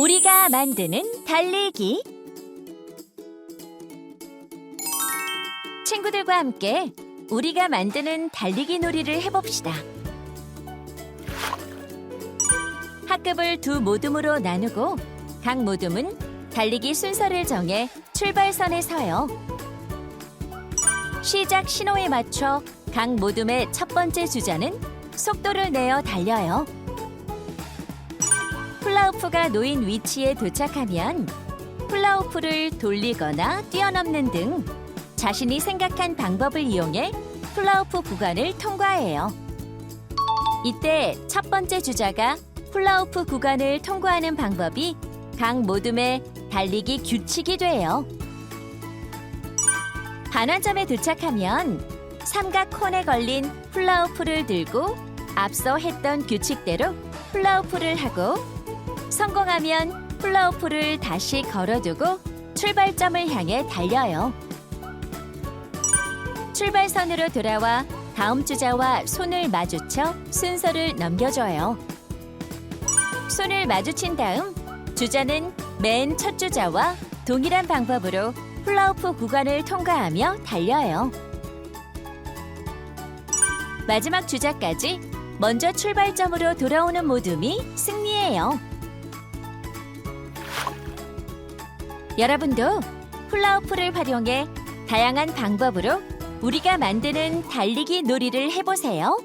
우리가 만드는 달리기 친구들과 함께 우리가 만드는 달리기 놀이를 해봅시다. 학급을 두 모둠으로 나누고 각 모둠은 달리기 순서를 정해 출발선에 서요. 시작 신호에 맞춰 각 모둠의 첫 번째 주자는 속도를 내어 달려요. 플라우프가 놓인 위치에 도착하면 플라우프를 돌리거나 뛰어넘는 등 자신이 생각한 방법을 이용해 플라우프 구간을 통과해요. 이때 첫 번째 주자가 플라우프 구간을 통과하는 방법이 각 모둠의 달리기 규칙이 돼요. 반환점에 도착하면 삼각 콘에 걸린 플라우프를 들고 앞서 했던 규칙대로 플라우프를 하고 성공하면 플라우프를 다시 걸어두고 출발점을 향해 달려요. 출발선으로 돌아와 다음 주자와 손을 마주쳐 순서를 넘겨줘요. 손을 마주친 다음 주자는 맨 첫 주자와 동일한 방법으로 플라우프 구간을 통과하며 달려요. 마지막 주자까지 먼저 출발점으로 돌아오는 모둠이 승리해요. 여러분도 플라우프를 활용해 다양한 방법으로 우리가 만드는 달리기 놀이를 해보세요.